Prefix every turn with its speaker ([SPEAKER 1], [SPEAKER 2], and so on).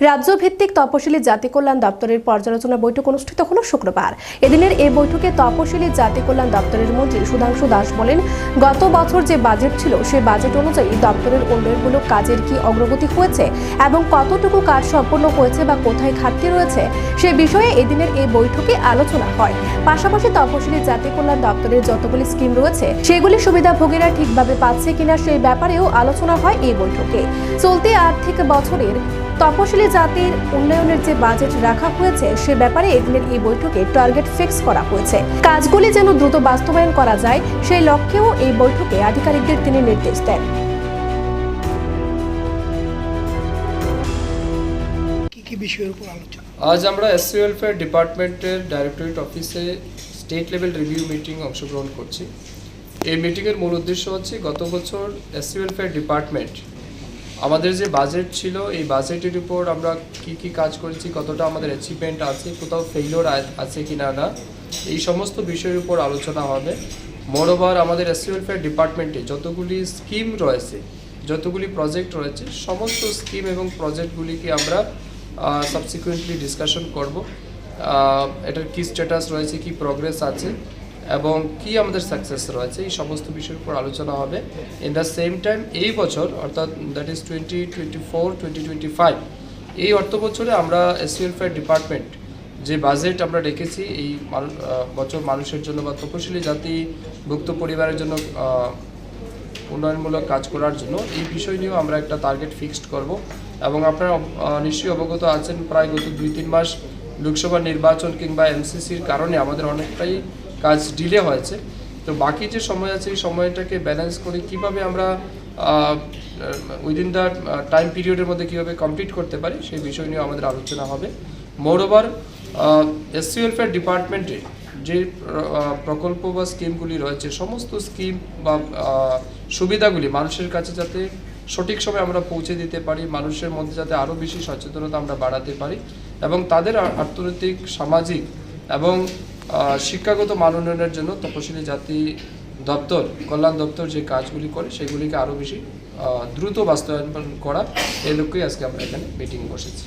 [SPEAKER 1] রাজ্যভিত্তিক তপশিলি জাতি কল্যাণ দপ্তরের পর্যালোচনা বৈঠক অনুষ্ঠিত হল শুক্রবার। এদিনের এই বৈঠকে তপশিলি জাতি কল্যাণ দপ্তরের মন্ত্রী সুধাংশু দাস বলেন, গত বছর যে বাজেট ছিল, সে বাজেট অনুযায়ী দপ্তরের উন্নয়নমূলক কাজের কি অগ্রগতি হয়েছে এবং কতটুকু কাজ সম্পন্ন হয়েছে বা কোথায় ঘাটতি রয়েছে সে বিষয়ে এদিনের এই বৈঠকে আলোচনা হয়। পাশাপাশি তপশিলি জাতি কল্যাণ দপ্তরের যতগুলি স্কিম রয়েছে, সেগুলি সুবিধাভোগীরা ঠিকভাবে পাচ্ছে কিনা সেই ব্যাপারেও আলোচনা হয় এই বৈঠকে। চলতি আর্থিক বছরের তপশিলি জাতির উন্নয়নের যে বাজেট রাখা হয়েছে, সে ব্যাপারে এদিনের এই বৈঠকে টার্গেট ফিক্স করা হয়েছে। কাজগুলি যেন দ্রুত বাস্তবায়ন করা যায়, সেই লক্ষ্যেও এই বৈঠকে আধিকারিকদের তিনি নির্দেশ দেন।
[SPEAKER 2] বিষয়ের উপর আলোচনা।
[SPEAKER 3] আজ আমরা এসসি ওয়েলফেয়ার ডিপার্টমেন্টের ডাইরেক্টরেট অফিসে স্টেট লেভেল রিভিউ মিটিং অংশগ্রহণ করছি। এই মিটিংয়ের মূল উদ্দেশ্য হচ্ছে গত বছর এসসি ওয়েলফেয়ার ডিপার্টমেন্ট আমাদের যে বাজেট ছিল, এই বাজেটের উপর আমরা কি কি কাজ করেছি, কতটা আমাদের অ্যাচিভমেন্ট আছে, কোথাও ফেইলোর আছে কি না না এই সমস্ত বিষয়ের উপর আলোচনা হবে। মোরওভার আমাদের এসসি ওয়েলফেয়ার ডিপার্টমেন্টে যতগুলি স্কিম রয়েছে, যতগুলি প্রজেক্ট রয়েছে, সমস্ত স্কিম এবং প্রজেক্টগুলিকে আমরা সাবসিকুয়েন্টলি ডিসকাশন করব। এটার কি স্ট্যাটাস রয়েছে, কি প্রগ্রেস আছে, এবং কি আমাদের সাকসেস রয়েছে, এই সমস্ত বিষয়ের উপর আলোচনা হবে। ইন দ্য সেম টাইম এই বছর, অর্থাৎ that is twenty twenty four twenty twenty five এই অর্থ বছরে আমরা এসি ওয়েলফেয়ার ডিপার্টমেন্ট যে বাজেট আমরা রেখেছি, এই বছর মানুষের জন্য বা তপশিলি জাতি, ভুক্ত পরিবারের জন্য উন্নয়নমূলক কাজ করার জন্য। এই বিষয় নিয়েও আমরা একটা টার্গেট ফিক্সড করব এবং আপনারা নিশ্চয়ই অবগত আছেন, প্রায় গত দুই তিন মাস লোকসভা নির্বাচন কিংবা এমসিসির কারণে আমাদের অনেকটাই কাজ ডিলে হয়েছে। তো বাকি যে সময় আছে, এই সময়টাকে ব্যালেন্স করে কীভাবে আমরা উইদিন দ্য টাইম পিরিয়ডের মধ্যে কীভাবে কমপ্লিট করতে পারি, সেই বিষয় নিয়ে আমাদের আলোচনা হবে। মোর ওভার এসসি ওয়েলফেয়ার ডিপার্টমেন্টে যে প্রকল্প বা স্কিমগুলি রয়েছে, সমস্ত স্কিম বা সুবিধাগুলি মানুষের কাছে যাতে সঠিক সময় আমরা পৌঁছে দিতে পারি, মানুষের মধ্যে যাতে আরও বেশি সচেতনতা আমরা বাড়াতে পারি এবং তাদের অর্থনৈতিক সামাজিক এবং শিক্ষাগত মান উন্নয়নের জন্য তপশিলি জাতি দপ্তর, কল্যাণ দপ্তর যে কাজগুলি করে, সেগুলিকে আরও বেশি দ্রুত বাস্তবায়ন করা এই লক্ষ্যেই আজকে আমরা এখানে মিটিং বসেছি।